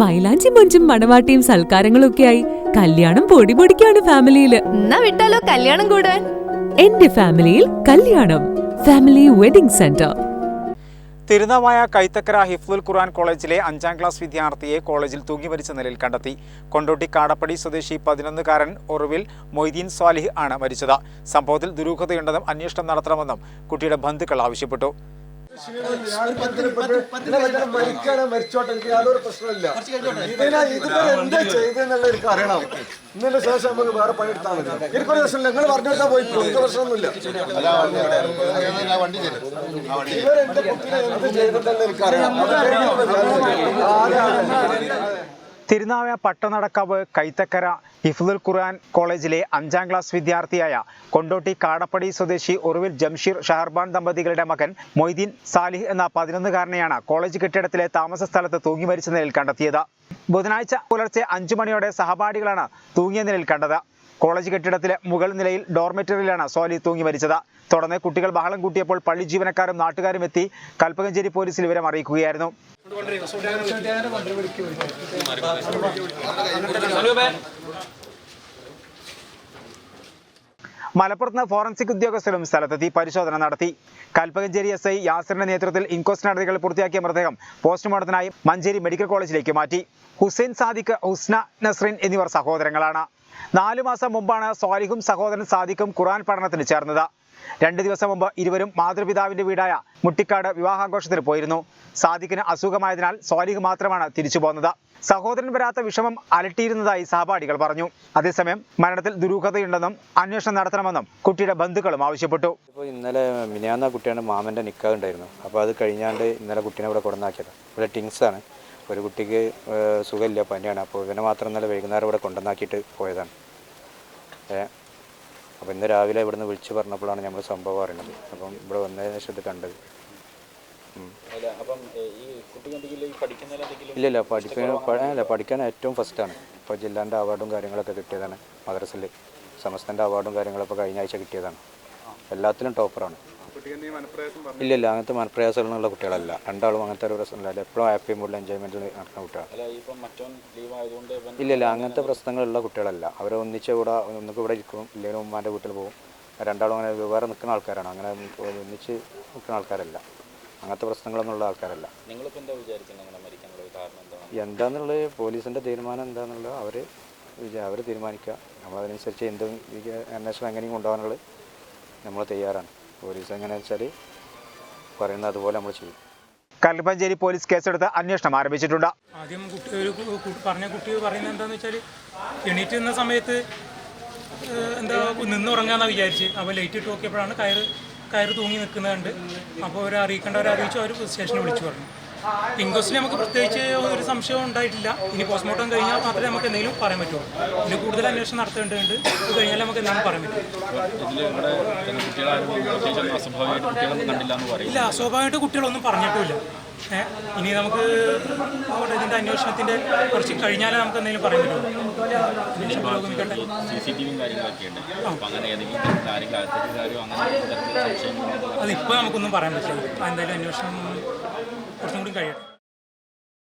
മൈലാഞ്ചി മൊഞ്ചും മണവാട്ടിയും സൽക്കാരങ്ങളും ആയി കല്യാണം പൊടി പൊടിക്കാണ് ഫാമിലിയിൽ. എന്നാ വിട്ടാലോ കല്യാണം കൂടാൻ? എന്റെ ഫാമിലിയിൽ കല്യാണം. Family wedding centre. Thirunavaya Kaithakkara ഹിഫ്ലുൽ ഖുർആൻ കോളേജിലെ അഞ്ചാം ക്ലാസ് വിദ്യാർത്ഥിയെ കോളേജിൽ തൂങ്ങി മരിച്ച നിലയിൽ കണ്ടെത്തി. കൊണ്ടോട്ടി കാടപ്പടി സ്വദേശി പതിനൊന്നുകാരൻ ഒറുവിൽ മൊയ്തീൻ സ്വാലിഹ് ആണ് മരിച്ചത്. സംഭവത്തിൽ ദുരൂഹതയുണ്ടെന്നും അന്വേഷണം നടത്തണമെന്നും കുട്ടിയുടെ ബന്ധുക്കൾ ആവശ്യപ്പെട്ടു. മരിക്കാനോ മരിച്ചോട്ടെ എനിക്ക് യാതൊരു പ്രശ്നമില്ല ഇതിനാ ഇതുവരെ എന്താ ചെയ്തെന്നുള്ള എനിക്ക് അറിയണം ഇന്നലെ ശേഷം നമുക്ക് വേറെ പണിയെടുത്താൽ മതി. എനിക്കൊരു പ്രശ്നമില്ല. നിങ്ങൾ പറഞ്ഞെടുത്താൽ പോയി. എനിക്ക് പ്രശ്നമൊന്നുമില്ല. ഇവരെ എന്റെ കുട്ടീനെ എന്ത് ചെയ്തിട്ടുണ്ടെന്ന് എനിക്ക് അറിയണം തിരുനാവായ പട്ടനടക്കാവ് കൈത്തക്കര ഹിഫ്ലുൽ ഖുർആൻ കോളേജിലെ അഞ്ചാം ക്ലാസ് വിദ്യാർത്ഥിയായ കൊണ്ടോട്ടി കാടപ്പടി സ്വദേശി ഒറുവിൽ ജംഷീർ ഷഹർബാൻ ദമ്പതികളുടെ മകൻ മൊയ്തീൻ സാലിഹ് എന്ന പതിനൊന്നുകാരനെയാണ് കോളേജ് കെട്ടിടത്തിലെ താമസ സ്ഥലത്ത് തൂങ്ങി മരിച്ച നിലയിൽ കണ്ടെത്തിയത്. ബുധനാഴ്ച പുലർച്ചെ അഞ്ചു മണിയോടെ സഹപാഠികളാണ് തൂങ്ങിയ നിലയിൽ കണ്ടത്. കോളേജ് കെട്ടിടത്തിലെ മുകൾ നിലയിൽ ഡോർമെറ്ററിയിലാണ് സോലി തൂങ്ങി മരിച്ചത്. തുടർന്ന് കുട്ടികൾ ബഹളം കൂട്ടിയപ്പോൾ പള്ളി ജീവനക്കാരും നാട്ടുകാരും എത്തി കൽപ്പകഞ്ചേരി പോലീസിൽ വിവരം അറിയിക്കുകയായിരുന്നു. മലപ്പുറത്ത് നിന്ന് ഫോറൻസിക് ഉദ്യോഗസ്ഥരും സ്ഥലത്തെത്തി പരിശോധന നടത്തി. കൽപ്പകഞ്ചേരി എസ് ഐ യാസറിന്റെ നേതൃത്വത്തിൽ ഇൻക്വസ്റ്റ് നടപടികൾ പൂർത്തിയാക്കിയ മൃതദേഹം പോസ്റ്റ്മോർട്ടത്തിനായി മഞ്ചേരി മെഡിക്കൽ കോളേജിലേക്ക് മാറ്റി. ഹുസൈൻ സാദിഖ് ഹുസ്ന നസ്രിൻ എന്നിവർ സഹോദരങ്ങളാണ്. നാലു മാസം മുമ്പാണ് സ്വാലിഹും സഹോദരൻ സാദിഖും ഖുറാൻ പഠനത്തിന് ചേർന്നത്. രണ്ട് ദിവസം മുമ്പ് ഇരുവരും മാതൃപിതാവിന്റെ വീടായ മുട്ടിക്കാട് വിവാഹാഘോഷത്തിന് പോയിരുന്നു. സാദിഖിന് അസുഖമായതിനാൽ സ്വാലിഹ് മാത്രമാണ് തിരിച്ചു പോന്നത്. സഹോദരൻ വരാത്ത വിഷമം അലട്ടിയിരുന്നതായി സഹപാഠികൾ പറഞ്ഞു. അതേസമയം മരണത്തിൽ ദുരൂഹതയുണ്ടെന്നും അന്വേഷണം നടത്തണമെന്നും കുട്ടിയുടെ ബന്ധുക്കളും ആവശ്യപ്പെട്ടു. ഇപ്പോൾ ഇന്നലെ മിനിയാന്ന കുട്ടിയാണ് മാമന്റെ നിക്കാഹ് ഉണ്ടായിരുന്നു. അപ്പോൾ അത് കഴിഞ്ഞാണ്ട് ഇന്നലെ കുട്ടീനെ ഇവിടെ കൊടുന്നാക്കിയത് ഇവിടെ ടിങ്സാണ്. ഒരു കുട്ടിക്ക് സുഖമില്ല പനിയാണ്. അപ്പോൾ ഇവനെ മാത്രം ഇന്നലെ വൈകുന്നേരം ഇവിടെ കൊണ്ടുവന്നാക്കിയിട്ട് പോയതാണ്. ഏ അപ്പോൾ ഇന്ന് രാവിലെ ഇവിടുന്ന് വിളിച്ച് പറഞ്ഞപ്പോഴാണ് നമ്മൾ സംഭവം അറിയുന്നത്. അപ്പം ഇവിടെ വന്നതിന് ശേഷം ഇത് കണ്ടത്. ഇല്ല ഇല്ല പഠിക്കാൻ അല്ല പഠിക്കാൻ ഏറ്റവും ഫസ്റ്റാണ് ഇപ്പോൾ ജില്ലാന്റെ അവാർഡും കാര്യങ്ങളൊക്കെ കിട്ടിയതാണ് മദ്രസിൽ സമസ്തന്റെ അവാർഡും കാര്യങ്ങളൊക്കെ കഴിഞ്ഞ ആഴ്ച കിട്ടിയതാണ്. എല്ലാത്തിലും ടോപ്പറാണ് ഇല്ല ഇല്ല അങ്ങനത്തെ മനപ്രയാസങ്ങളുള്ള കുട്ടികളല്ല. രണ്ടാളും അങ്ങനത്തെ ഒരു പ്രശ്നമില്ല. എപ്പോഴും ഹാപ്പി മൂഡിൽ എൻജോയ്മെന്റിൽ നടക്കുന്ന കുട്ടികളാണ്. ഇല്ലില്ല ഇല്ല അങ്ങനത്തെ പ്രശ്നങ്ങളുള്ള കുട്ടികളല്ല. അവരെ ഒന്നിച്ച് ഇവിടെ ഒന്നിക്ക് ഇവിടെ ഇരിക്കും ഇല്ലെങ്കിൽ ഉമ്മാന്റെ വീട്ടിൽ പോകും. രണ്ടാളും അങ്ങനെ വേറെ നിൽക്കുന്ന ആൾക്കാരാണ്. അങ്ങനെ ഒന്നിച്ച് നിൽക്കുന്ന ആൾക്കാരല്ല. അങ്ങനത്തെ പ്രശ്നങ്ങളൊന്നും ഉള്ള ആൾക്കാരല്ല. എന്താന്നുള്ളത് പോലീസിന്റെ തീരുമാനം എന്താന്നുള്ളത് അവർ അവർ തീരുമാനിക്കുക. നമ്മളതിനനുസരിച്ച് എന്തും അന്വേഷണം എങ്ങനെയും കൊണ്ടുപോകാനുള്ളത് നമ്മൾ തയ്യാറാണ്. പോലീസ് എങ്ങനെ വെച്ചാൽ പറയുന്നത് അതുപോലെ നമ്മൾ ചെയ്യും. കൽപ്പഞ്ചേരി പോലീസ് കേസെടുത്ത് അന്വേഷണം ആരംഭിച്ചിട്ടുണ്ട്. ആദ്യം കുട്ടി ഒരു പറഞ്ഞ കുട്ടി പറയുന്നത് എന്താണെന്ന് വെച്ചാൽ എണീറ്റ് നിന്ന സമയത്ത് എന്താ നിന്നുറങ്ങാന്നാ വിചാരിച്ച്. അപ്പോൾ ലൈറ്റ് ഇട്ട് നോക്കിയപ്പോഴാണ് കയറ് കയറ് തൂങ്ങി നിൽക്കുന്നത് കണ്ട്. അപ്പോൾ അവർ അറിയിക്കേണ്ടവരെ അറിയിച്ചു അവർ സ്റ്റേഷനിൽ വിളിച്ചു പറഞ്ഞു. ഇൻക്വസ്റ്റിൽ നമുക്ക് പ്രത്യേകിച്ച് ഒരു സംശയവും ഉണ്ടായിട്ടില്ല. ഇനി പോസ്റ്റ്മോർട്ടം കഴിഞ്ഞാൽ മാത്രമേ നമുക്ക് എന്തെങ്കിലും പറയാൻ പറ്റുള്ളൂ ഇനി കൂടുതൽ അന്വേഷണം നടത്തേണ്ടതുണ്ട്. ഇത് കഴിഞ്ഞാൽ നമുക്ക് എന്തെങ്കിലും പറയാൻ പറ്റും. ഇല്ല സ്വാഭാവികമായിട്ട് കുട്ടികളൊന്നും പറഞ്ഞിട്ടുമില്ല. ഏ, ഇനി നമുക്ക് ഇതിന്റെ അന്വേഷണത്തിന്റെ കുറച്ച് കഴിഞ്ഞാലേ നമുക്ക് എന്തെങ്കിലും പറയാൻ പറ്റുള്ളൂ അതിപ്പോ നമുക്കൊന്നും പറയാൻ പറ്റില്ല. എന്തായാലും അന്വേഷണം കുറച്ചും കൂടി കഴിയട്ടെ